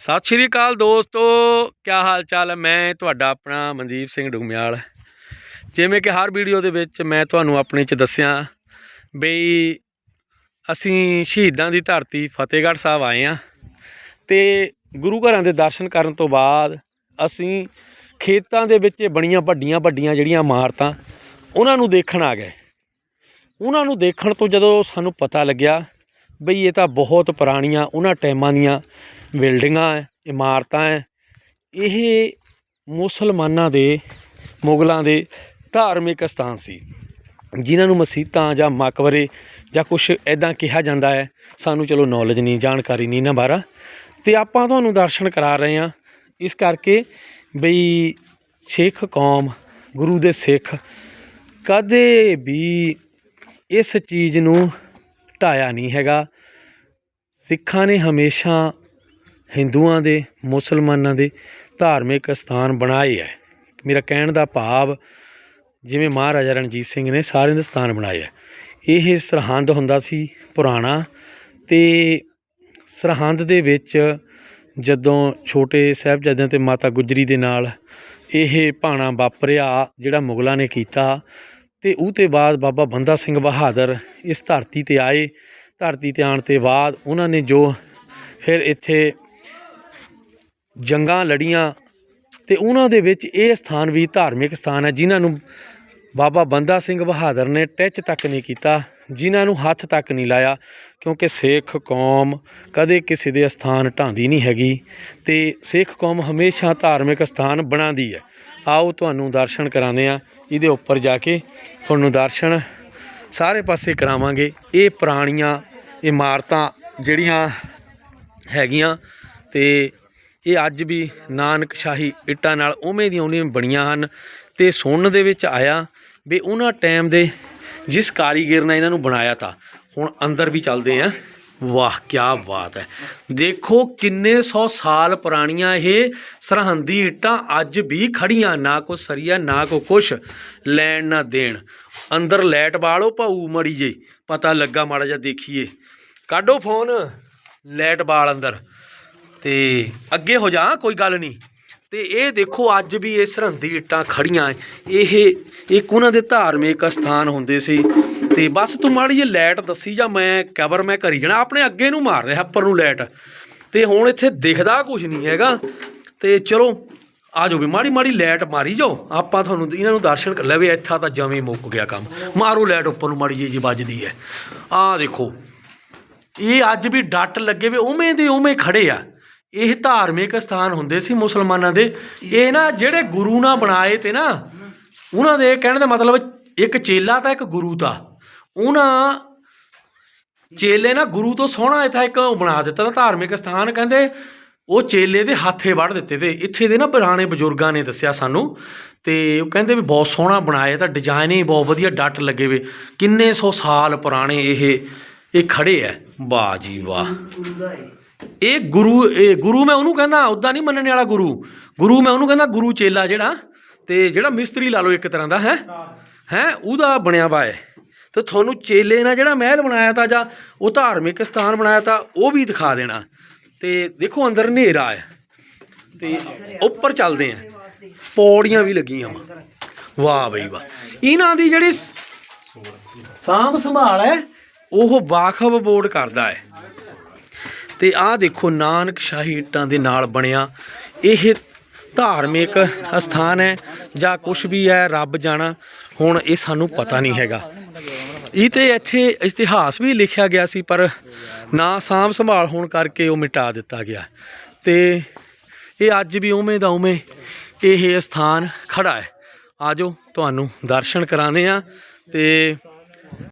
ਸਤਿ ਸ਼੍ਰੀ ਅਕਾਲ ਦੋਸਤੋ ਕੀ ਹਾਲ ਚਾਲ ਹੈ? ਮੈਂ ਤੁਹਾਡਾ ਆਪਣਾ ਮਨਦੀਪ ਸਿੰਘ ਡੁਗਮਿਆਲ ਜਿਵੇਂ ਕਿ ਹਰ ਵੀਡੀਓ ਦੇ ਵਿੱਚ ਮੈਂ ਤੁਹਾਨੂੰ ਆਪਣੇ ਚ ਦੱਸਿਆ ਬਈ ਅਸੀਂ ਸ਼ਹੀਦਾਂ ਦੀ ਧਰਤੀ ਫਤਿਹਗੜ੍ਹ ਸਾਹਿਬ ਆਏ ਆ ਤੇ ਗੁਰੂ ਘਰਾਂ ਦੇ ਦਰਸ਼ਨ ਕਰਨ ਤੋਂ ਬਾਅਦ ਅਸੀਂ ਖੇਤਾਂ ਦੇ ਵਿੱਚ ਬਣੀਆਂ ਵੱਡੀਆਂ ਵੱਡੀਆਂ ਜਿਹੜੀਆਂ ਇਮਾਰਤਾਂ, ਉਹਨਾਂ ਨੂੰ ਦੇਖਣ ਆ ਗਏ। ਉਹਨਾਂ ਨੂੰ ਦੇਖਣ ਤੋਂ ਜਦੋਂ ਸਾਨੂੰ ਪਤਾ ਲੱਗਿਆ ਬਈ ਇਹ ਤਾਂ ਬਹੁਤ ਪੁਰਾਣੀਆਂ, ਉਹਨਾਂ ਟਾਈਮਾਂ ਦੀਆਂ ਬਿਲਡਿੰਗਾਂ ਹੈ ਇਮਾਰਤਾਂ ਹੈ ਇਹ ਮੁਸਲਮਾਨਾਂ ਦੇ, ਮੁਗਲਾਂ ਦੇ ਧਾਰਮਿਕ ਸਥਾਨ ਸੀ। ਜਿਨ੍ਹਾਂ ਨੂੰ ਮਸੀਤਾਂ ਜਾਂ ਮਕਬਰੇ ਜਾਂ ਕੁਝ ਐਦਾਂ ਕਿਹਾ ਜਾਂਦਾ ਹੈ ਸਾਨੂੰ ਚਲੋ ਨੌਲੇਜ ਨਹੀਂ, ਜਾਣਕਾਰੀ ਨਹੀਂ ਨਾ ਬਾਰਾ। ਤੇ ਆਪਾਂ ਤੁਹਾਨੂੰ ਦਰਸ਼ਨ ਕਰਾ ਰਹੇ ਹਾਂ। ਇਸ ਕਰਕੇ ਬਈ ਸਿੱਖ ਕੌਮ, ਗੁਰੂ ਦੇ ਸਿੱਖ ਕਦੇ ਵੀ ਇਸ ਚੀਜ਼ ਨੂੰ ਢਾਇਆ ਨਹੀਂ ਹੈਗਾ। ਸਿੱਖਾਂ ਨੇ ਹਮੇਸ਼ਾ ਹਿੰਦੂਆਂ ਦੇ, ਮੁਸਲਮਾਨਾਂ ਦੇ ਧਾਰਮਿਕ ਅਸਥਾਨ ਬਣਾਏ ਹੈ। ਮੇਰਾ ਕਹਿਣ ਦਾ ਭਾਵ ਜਿਵੇਂ ਮਹਾਰਾਜਾ ਰਣਜੀਤ ਸਿੰਘ ਨੇ ਸਾਰਿਆਂ ਦੇ ਸਥਾਨ ਬਣਾਏ ਹੈ। ਇਹ ਸਰਹੰਦ ਹੁੰਦਾ ਸੀ ਪੁਰਾਣਾ ਤੇ ਸਰਹੰਦ ਦੇ ਵਿੱਚ ਜਦੋਂ ਛੋਟੇ ਸਾਹਿਬਜ਼ਾਦਿਆਂ ਤੇ ਮਾਤਾ ਗੁਜਰੀ ਦੇ ਨਾਲ ਇਹ ਭਾਣਾ ਵਾਪਰਿਆ, ਜਿਹੜਾ ਮੁਗਲਾਂ ਨੇ ਕੀਤਾ ਤੇ ਉਹ ਤੇ ਬਾਅਦ ਬਾਬਾ ਬੰਦਾ ਸਿੰਘ ਬਹਾਦਰ ਇਸ ਧਰਤੀ ਤੇ ਆਏ ਧਰਤੀ ਤੇ ਆਉਣ ਤੇ ਬਾਅਦ ਉਹਨਾਂ ਨੇ ਜੋ ਫਿਰ ਇੱਥੇ ਜੰਗਾਂ ਲੜੀਆਂ ਤੇ ਉਹਨਾਂ ਦੇ ਵਿੱਚ ਇਹ ਸਥਾਨ ਵੀ ਧਾਰਮਿਕ ਸਥਾਨ ਹੈ, ਜਿਨ੍ਹਾਂ ਨੂੰ ਬਾਬਾ ਬੰਦਾ ਸਿੰਘ ਬਹਾਦਰ ਨੇ ਟੱਚ ਤੱਕ ਨਹੀਂ ਕੀਤਾ, ਜਿਨ੍ਹਾਂ ਨੂੰ ਹੱਥ ਤੱਕ ਨਹੀਂ ਲਾਇਆ, ਕਿਉਂਕਿ ਸਿੱਖ ਕੌਮ ਕਦੇ ਕਿਸੇ ਦੇ ਸਥਾਨ ਢਾਂਦੀ ਨਹੀਂ ਹੈਗੀ ਤੇ ਸਿੱਖ ਕੌਮ ਹਮੇਸ਼ਾ ਧਾਰਮਿਕ ਸਥਾਨ ਬਣਾਉਂਦੀ ਹੈ। ਆਓ ਤੁਹਾਨੂੰ ਦਰਸ਼ਨ ਕਰਾਉਂਦੇ ਆ ਇਹਦੇ ਉੱਪਰ ਜਾ ਕੇ ਤੁਹਾਨੂੰ ਦਰਸ਼ਨ ਸਾਰੇ ਪਾਸੇ ਕਰਾਵਾਂਗੇ। ਇਹ ਪੁਰਾਣੀਆਂ ਇਮਾਰਤਾਂ ਜਿਹੜੀਆਂ ਹੈਗੀਆਂ ਤੇ ਇਹ ਅੱਜ ਵੀ ਨਾਨਕ ਸ਼ਾਹੀ ਇੱਟਾਂ ਨਾਲ ਉਵੇਂ ਦੀਆਂ ਉਵੇਂ ਬਣੀਆਂ ਹਨ ਤੇ ਸੁਣਨ ਦੇ ਵਿੱਚ ਆਇਆ ਵੀ ਉਹਨਾਂ ਟਾਈਮ ਦੇ ਜਿਸ ਕਾਰੀਗਰ ਨੇ ਇਹਨਾਂ ਨੂੰ ਬਣਾਇਆ ਤਾਂ ਹੁਣ ਅੰਦਰ ਵੀ ਚੱਲਦੇ ਆ। ਵਾਹ ਕੀ ਬਾਤ ਹੈ। ਦੇਖੋ ਕਿੰਨੇ ਸੌ ਸਾਲ ਪੁਰਾਣੀਆਂ ਇਹ ਸਰਹੰਦੀ ਇੱਟਾਂ ਅੱਜ ਵੀ ਖੜੀਆਂ ਨਾ ਕੋ ਸਰੀਆ, ਨਾ ਕੋ ਕੁਛ ਲੈਣ ਨਾ ਦੇਣ। ਅੰਦਰ ਲੈਟ ਬਾਲੋ ਭਾਊ ਮੜੀ ਜੇ ਪਤਾ ਲੱਗਾ ਮਾੜਾ ਜਿਹਾ ਦੇਖੀਏ। ਕਾਢੋ ਫੋਨ ਲੈਟ ਬਾਲ ਅੰਦਰ। ਤੇ ਅੱਗੇ ਹੋ ਜਾ, ਕੋਈ ਗੱਲ ਨਹੀਂ। ਤੇ ਇਹ ਦੇਖੋ, ਅੱਜ ਵੀ ਇਹ ਸਰਹੰਦੀ ਇੱਟਾਂ ਖੜੀਆਂ। ਇਹ ਇੱਕ ਉਹਨਾਂ ਦੇ ਧਾਰਮਿਕ ਸਥਾਨ ਹੁੰਦੇ ਸੀ। ਤੇ ਬਸ ਤੂੰ ਮਾੜੀ ਜਿਹੀ ਲਾਈਟ ਦੱਸੀ ਜਾਂ ਮੈਂ ਕਵਰ ਮੈਂ ਕਰੀ ਜਾਣਾ। ਆਪਣੇ ਅੱਗੇ ਨੂੰ ਮਾਰ ਰਿਹਾ, ਉੱਪਰ ਨੂੰ ਲਾਈਟ। ਤੇ ਹੁਣ ਇੱਥੇ ਦਿਖਦਾ ਕੁਝ ਨਹੀਂ ਹੈਗਾ। ਤੇ ਚਲੋ, ਆ ਜਾਓ ਵੀ ਮਾੜੀ ਮਾੜੀ ਲਾਈਟ ਮਾਰੀ ਜਾਓ। ਆਪਾਂ ਤੁਹਾਨੂੰ, ਇਹਨਾਂ ਨੂੰ ਦਰਸ਼ਨ ਕਰ ਲਵੇ। ਇੱਥਾ ਤਾਂ ਜਵੇਂ ਮੁੱਕ ਗਿਆ ਕੰਮ। ਮਾਰੋ ਲਾਈਟ ਉੱਪਰ ਨੂੰ, ਮਾੜੀ ਜਿਹੀ ਜੀ ਵੱਜਦੀ ਹੈ। ਆਹ ਦੇਖੋ ਇਹ ਅੱਜ ਵੀ ਡੱਟ ਲੱਗੇ ਵੇ ਉਵੇਂ ਦੇ ਉਵੇਂ ਖੜੇ ਆ। ਇਹ ਧਾਰਮਿਕ ਸਥਾਨ ਹੁੰਦੇ ਸੀ ਮੁਸਲਮਾਨਾਂ ਦੇ। ਇਹ ਨਾ ਜਿਹੜੇ ਗੁਰੂ ਨਾ ਬਣਾਏ ਤੇ ਨਾ, ਉਹਨਾਂ ਦੇ ਕਹਿਣ ਦਾ ਮਤਲਬ ਇੱਕ ਚੇਲਾ ਤਾਂ ਇੱਕ ਗੁਰੂ ਤਾਂ। ਉਹਨਾਂ ਚੇਲੇ ਨਾ ਗੁਰੂ ਤੋਂ ਸੋਹਣਾ ਇੱਥੇ ਇੱਕ ਬਣਾ ਦਿੱਤਾ ਤਾਂ ਧਾਰਮਿਕ ਸਥਾਨ ਕਹਿੰਦੇ, ਉਹ ਚੇਲੇ ਦੇ ਹੱਥੇ ਵੜ ਦਿੱਤੇ ਤੇ ਇੱਥੇ ਦੇ ਨਾ ਪੁਰਾਣੇ ਬਜ਼ੁਰਗਾਂ ਨੇ ਦੱਸਿਆ ਸਾਨੂੰ ਤੇ ਉਹ ਕਹਿੰਦੇ ਵੀ ਬਹੁਤ ਸੋਹਣਾ ਬਣਾਇਆ ਤਾਂ ਡਿਜ਼ਾਈਨ ਹੀ ਬਹੁਤ ਵਧੀਆ ਡੱਟ ਲੱਗੇ ਵੇ। ਕਿੰਨੇ ਸੌ ਸਾਲ ਪੁਰਾਣੇ ਇਹ ਇਹ ਖੜੇ ਐ। ਵਾਹ ਜੀ ਵਾਹ। ਇਹ ਗੁਰੂ ਇਹ ਗੁਰੂ ਮੈਂ ਉਹਨੂੰ ਕਹਿੰਦਾ ਉਦਾਂ ਨਹੀਂ ਮੰਨਣ ਵਾਲਾ ਗੁਰੂ। ਗੁਰੂ ਮੈਂ ਉਹਨੂੰ ਕਹਿੰਦਾ ਗੁਰੂ ਚੇਲਾ ਜਿਹੜਾ, ਤੇ ਜਿਹੜਾ ਮਿਸਤਰੀ ਲਾ ਲਓ ਇੱਕ ਤਰ੍ਹਾਂ ਦਾ, ਹੈ? ਹੈ? ਉਹਦਾ ਬਣਿਆ ਵਾ ਹੈ ਤੇ ਤੁਹਾਨੂੰ ਚੇਲੇ ਨਾਲ ਜਿਹੜਾ ਮਹਿਲ ਬਣਾਇਆ ਤਾਂ ਜਾਂ ਉਹ ਧਾਰਮਿਕ ਸਥਾਨ ਬਣਾਇਆ ਤਾਂ, ਉਹ ਵੀ ਦਿਖਾ ਦੇਣਾ। ਤੇ ਦੇਖੋ ਅੰਦਰ ਹਨੇਰਾ ਹੈ ਤੇ ਉੱਪਰ ਚੱਲਦੇ ਆ। ਪੌੜੀਆਂ ਵੀ ਲੱਗੀਆਂ ਵਾ। ਵਾਹ ਬਈ ਵਾਹ। ਇਹਨਾਂ ਦੀ ਜਿਹੜੀ ਸਾਂਭ ਸੰਭਾਲ ਹੈ ਉਹ ਵਾਖਬ ਬੋਰਡ ਕਰਦਾ ਹੈ। ਤੇ ਆਹ ਦੇਖੋ ਨਾਨਕ ਸ਼ਾਹੀ ਇੱਟਾਂ ਦੇ ਨਾਲ ਬਣਿਆ ਇਹ ਧਾਰਮਿਕ ਸਥਾਨ ਹੈ ਜਾਂ ਕੁਝ ਵੀ ਹੈ, ਰੱਬ ਜਾਣਾ। ਹੁਣ ਇਹ ਸਾਨੂੰ ਪਤਾ ਨਹੀਂ ਹੈਗਾ। ਇਹ ਤੇ ਇੱਥੇ ਇਤਿਹਾਸ ਵੀ ਲਿਖਿਆ ਗਿਆ ਸੀ, ਪਰ ਨਾ ਸਾਂਭ ਸੰਭਾਲ ਹੋਣ ਕਰਕੇ ਉਹ ਮਿਟਾ ਦਿੱਤਾ ਗਿਆ। ਤੇ ਇਹ ਅੱਜ ਵੀ ਉਵੇਂ ਦਾ ਉਵੇਂ ਇਹ ਸਥਾਨ ਖੜਾ ਹੈ। ਆਜੋ ਤੁਹਾਨੂੰ ਦਰਸ਼ਨ ਕਰਾਉਂਦੇ ਆ ਤੇ